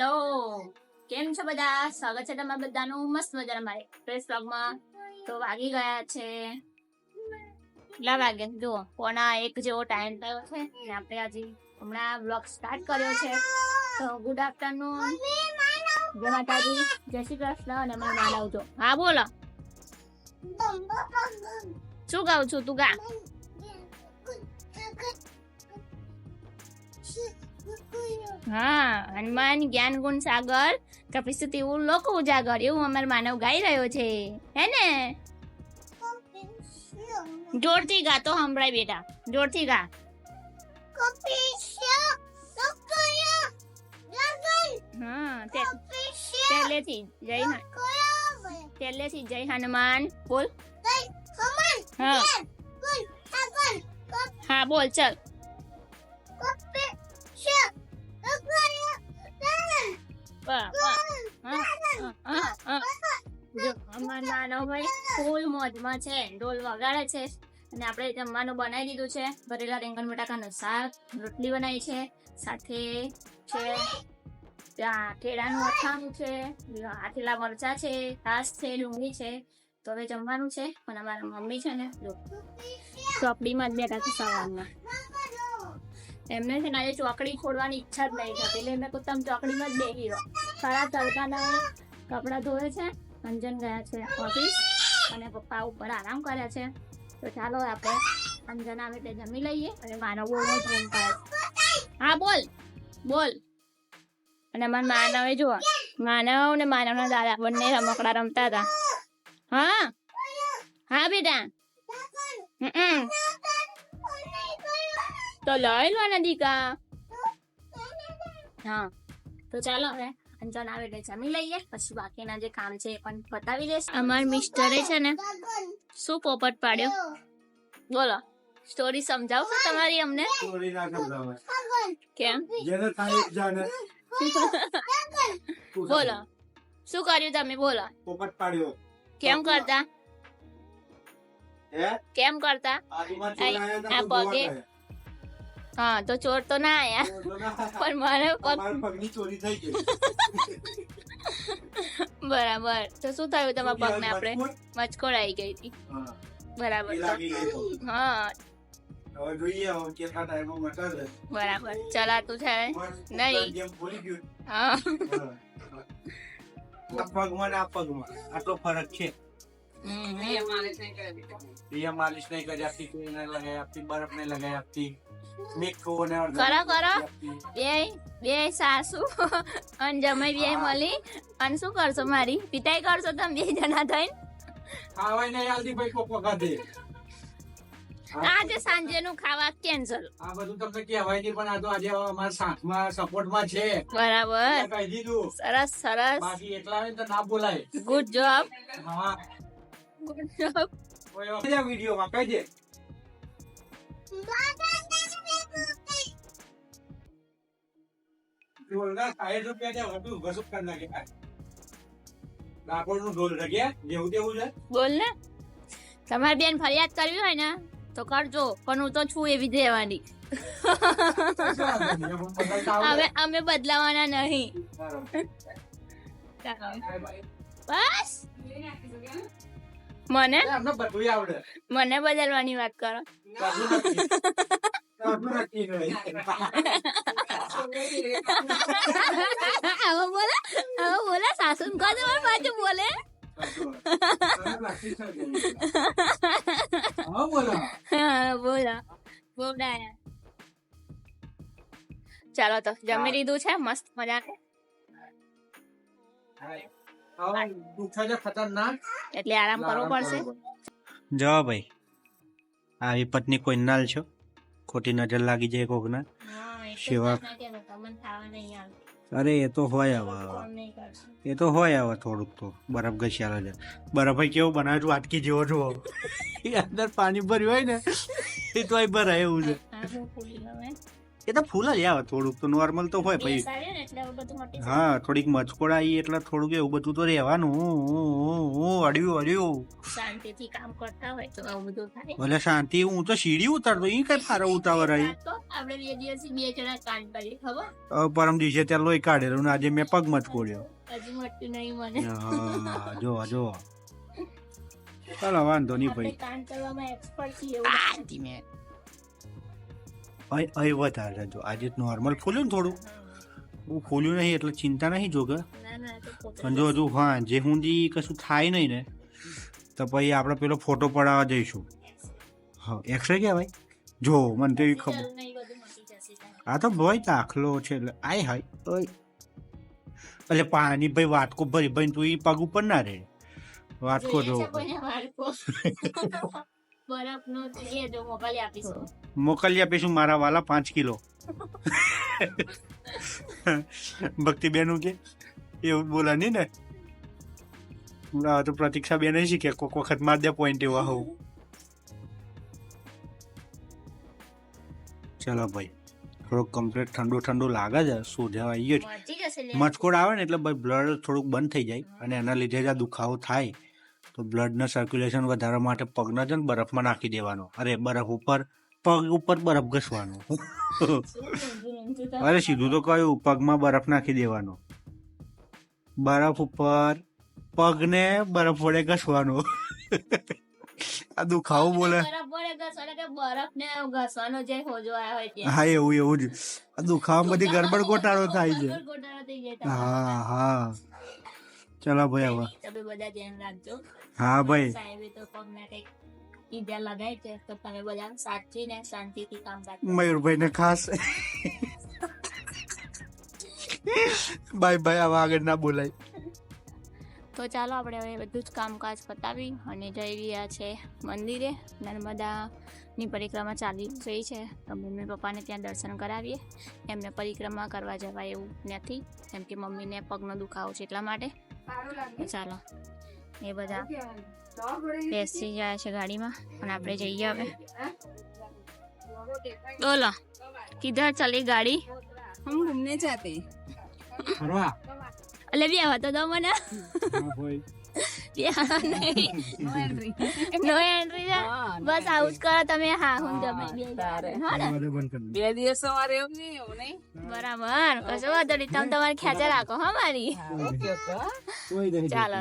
Hello કેમ છો બધા? સ્વાગત છે તમારા બધાનું. મસ્ત મજાના મારે. ફ્રેશ બ્લોગમાં તો વાગી ગયા છે. કેટલા વાગે? જુઓ, પોણા એક જેવો ટાઈમ થયો છે. ને આપણે આજે હમણાં બ્લોગ સ્ટાર્ટ કર્યો છે. તો ગુડ આફ્ટરનૂન જય માતાજી. જય શ્રી કૃષ્ણ. અને મને માનવજો હા, બોલો. શું ગાઉં છું? તું ગા હા હનુમાન જ્ઞાન ગુણ સાગર કપિસ્તુ તેવું લોક ઉજાગર એવું અમાર માનવ ગાઈ રહ્યો છે. હે ને? જોરથી ગા તો સંભળાય બેટા જોરથી ગા. પહેલેથી જય પહેલેથી જય હનુમાન બોલ. હા. હા બોલ ચલ. અમાર માનવભાઈ ફૂલ મોજમાં છે ઢોલ વગાડે છે અને આપણે જમવાનું બનાવી દીધું છે ભરેલા રીંગણ બટાકાનું શાક રોટલી બનાવી છે સાથે છે ત્યાં કેળાનું અથાણું છે આથેલા મરચા છે છાશ છે ડુંગળી છે તો હવે જમવાનું છે પણ અમારા મમ્મી છે ને ચોપડીમાં જ બેઠા છે સવારમાં. એમને છે ને આજે ચોકડી છોડવાની ઈચ્છા જ નહીં થતી. એટલે કહું તમે ચોકડીમાં જ બેસી રહ્યો ખરા તડકાના કપડાં ધોવે છે, અંજન ગયા છે ઓફિસ અને પપ્પા ઉપર આરામ કરે છે. તો ચાલો આપણે અંજન આવે તે જમી લઈએ અને માનવ બહુ જ રૂમ હા, બોલ. બોલ. અને મારા માનવે જુઓ માનવ ને માનવના દાદા બંને રમકડા રમતા હતા. હા. હા, બેટા. હમ. તો લઈ લો ને દીકા હા તો ચાલો હવે અંજન આવે એટલે જમી લઈએ. પછી બાકીના જે કામ છે એ પણ બતાવી દેશે અમાર મિસ્ટરે છે ને શું પોપટ પાડ્યો? બોલો. સ્ટોરી સમજાવશો તમારી અમને. સ્ટોરી ના સમજાવે. કેમ? જેને થાય જાણે. બોલો. શું કર્યું તમે? બોલો. પોપટ પાડ્યો. કેમ કરતા? કેમ કરતા? આ- પગે-. હા તો ચોર તો ના આયા ચોર તો ના આયા. પણ મારે પગ અમારા પગની ચોરી થઈ ગઈ બરાબર તો શું થયું તમારા પગને આપણે મજબૂત? મચકોડ આવી ગઈ હતી હા, બરાબર એ તો લાગી ગઈ તો. હા હવે જોઈએ હવે કેટલા ટાઈમમાં મટાડે. બરાબર ચલાતું છે મસ્ત નહીં. જેમ ભૂલી ગયું. હા હા. આ પગમાં ને આ પગમાં આટલો ફરક છે હમ. પ્રિયા માલિશ નહીં કરી આપતી કોઈ નહીં લગાવી આપતી બરફ નહીં લગાવી આપતી મીઠું ને અડધું કરો, કરો. બે બે સાસુ અને જમાઈ બે મળી અને શું કરશો મારી? પિતાઈ કરશો તમે બે જણા થઈને? ખાવાય નહીં આલતી ભાઈ કોકો ખાધે. આજે સાંજે નું ખાવા કેન્સલ આ બધું તમને કહેવાય નહીં પણ આ તો આજે અમારા સાથમાં સપોર્ટમાં છે. બરાબર. કહી દીધું. સરસ સરસ. બાકી એકલા ને તો ના બોલાય. ગુડ જોબ હા. ગુડ જોબ વિડીયોમાં કહી દે. ઢોલના સાઠ રૂપિયા છે વધુ વસૂલ કરી નાખે? ડાકોર ઢોલ રગ્યા જેવું તેવું છે? બોલ ને. તમારે બેન ફરિયાદ કરવી હોય ને તો કરજો પણ હું તો છું એવી જ રહેવાની અમે અમે બદલાવાના નહીં. બસ. મને? મને બદલવાની વાત કરો. હવે બોલે આવો બોલે સાસુ કહો તમારી પાછું બોલે ચાલો તો જમી લીધું છે મસ્ત મજા એટલે આરામ કરવો પડશે જવા ભાઈ આવી પત્ની કોઈ નાલ છો? ખોટી નજર લાગી જાય કોકના. સેવા. અરે, એ તો હોય આવા એ તો હોય આવા થોડુંક તો. બરફ ઘસ્યાલો છે. બરફ કેવો બનાવ્યો વાટકી જેવો એ અંદર પાણી ભર્યું હોય ને, એ તો ભરાય એવું છે. એ તો ફૂલ જ આવે થોડુંક તો નોર્મલ તો હોય જાય. હા થોડીક મચકોડાઈ એટલે થોડુંક એવું બધું તો રહેવાનું. અડ્યું અડ્યું. શાંતિથી કામ કરતા હોય તો આવું બધું થાય. ભલે શાંતિ હું તો સીડી ઉતારતો એ કઈ ફારો ઉતાવળ રહી? આપણે બે દિવસથી બે જણા કામ કરીએ ખબર? પરમ દિવસે ત્યાં લોહી કાઢેલું ને આજે મેં પગ મચકોડ્યો. હજી મળતું નહીં મને. હા જો જો ચાલો વાંધો નહીં ભાઈ. કામ કરવામાં એક્સપર્ટ છીએ એવું. અહીં અહીં વધારે જો. આજે નોર્મલ ફૂલ્યું ને થોડું. હું ખોલ્યું નહીં એટલે ચિંતા નહીં જોગે પણ જો હજુ હા જે હુંજી કશું થાય નહીં ને તો પછી આપણે પેલો ફોટો પડાવવા જઈશું. હા એક્સરે કહેવાય જો મને તો એવી ખબર. આ તો ભાઈ દાખલો છે એટલે આય હાય એટલે પાણી ભાઈ વાટકો ભરી ભાઈ તું એ પગ ઉપર ના રે. વાટકો વાળકો. બરફનો મોકલી આપીશું. મોકલી આપીશું મારા વાલા પાંચ કિલો. ભક્તિબેનું કે એવું બોલા નહીં ને? આ તો પ્રતીક્ષા બેન શીખે કોક વખત માર દે પોઈન્ટ એવા હોઉં. ચલો ભાઈ થોડુંક કમ્પ્લીટ ઠંડુ ઠંડુ લાગે છે સોજા આવી ગયો છે. મચકોડ આવે ને એટલે ભાઈ બ્લડ થોડુંક બંધ થઈ જાય અને એના લીધે જ આ દુખાવો થાય. તો બ્લડના સર્ક્યુલેશન વધારવા માટે પગના છે ને બરફમાં નાખી દેવાનો. અરે બરફ ઉપર પગ ઉપર બરફ ઘસવાનો? અરે સીધું તો કહ્યું પગમાં બરફ નાખી દેવાનો. બરફ ઉપર પગને બરફ વડે ઘસવાનો. આ દુખાવું બોલે. હા એવું એવું જ. આ દુખાવા બધી ગરબડ ગોટાળો થાય છે. હા હા. ચલો ભાઈ હવે. તમે બધા ધ્યાન રાખજો. હા ભાઈ. સાહેબે તો પગના કંઈક ઈજા લગાય છે તો તમે બધા સાચવીને શાંતિથી કામ કરજો મયુરભાઈ ને ખાસ. બાય બાય આવા આગળ ના બોલાય. તો ચાલો આપણે હવે બધું જ કામકાજ પતાવી અને જઈ રહ્યા છે મંદિરે. નર્મદાની પરિક્રમા ચાલી રહી છે. તો મમ્મી પપ્પાને ત્યાં દર્શન કરાવીએ. એમને પરિક્રમા કરવા જવાય એવું નથી. કેમ કે મમ્મીને પગનો દુખાવો છે એટલા માટે. ચાલો એ બધા બેસી જાય છે ગાડીમાં અને આપણે જઈએ હવે. બોલો કિધર ચાલી ગાડી. હમ ઘૂમને જાતે. અલે બી આવતો તો મને. બસ આવું જ કરો તમે હા હું ગમે બે દિવસ સવારે એમ નહીં એવું નહીં બરાબર કશો વાંધો નહીં તમે તમારી ખેંચે રાખો હા મારી ચાલો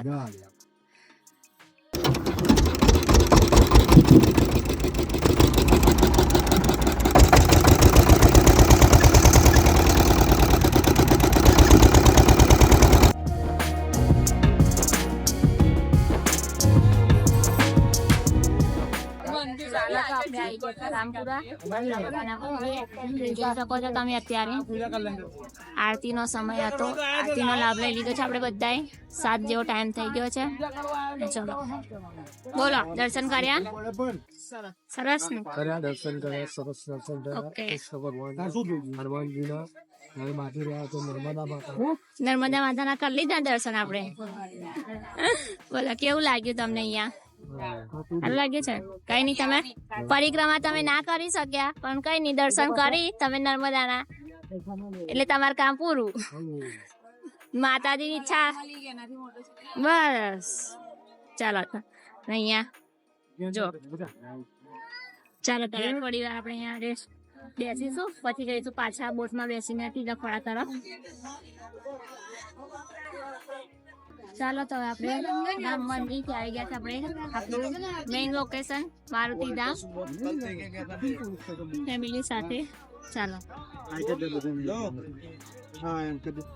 જોઈ શકો તમે અત્યારે આરતીનો સમય હતો. આરતીનો લાભ લઈ લીધો છે આપણે બધાએ. સાત જેવો ટાઈમ થઈ ગયો છે. ચલો બોલો દર્શન કર્યા સરસ કર્યા દર્શન કર્યા સરસ દર્શન કર્યા નર્મદા માતાના કરી લીધા દર્શન આપણે. બોલો, કેવું લાગ્યું તમને અહીંયા? લાગ્યું છે. કઈ નહીં તમે પરિક્રમા તમે ના કરી શક્યા, પણ કઈ નહીં દર્શન કરી તમે નર્મદાના. એટલે તમારું કામ પૂરું. માતાજીની ઈચ્છા. બસ. ચાલો અહીંયા જો. ચાલો તમે થોડી વાર આપણે અહીંયા રેસ્ટ બેસીશું. પછી જઈશું પાછા બોટમાં બેસીને તીજા ખોળા તરફ. ચાલો તો આપણે રામ મંદિરથી આવી ગયા છે આપણે. આપણું main location Maruti Dham. Family સાથે. ચાલો. હા એમ કીધું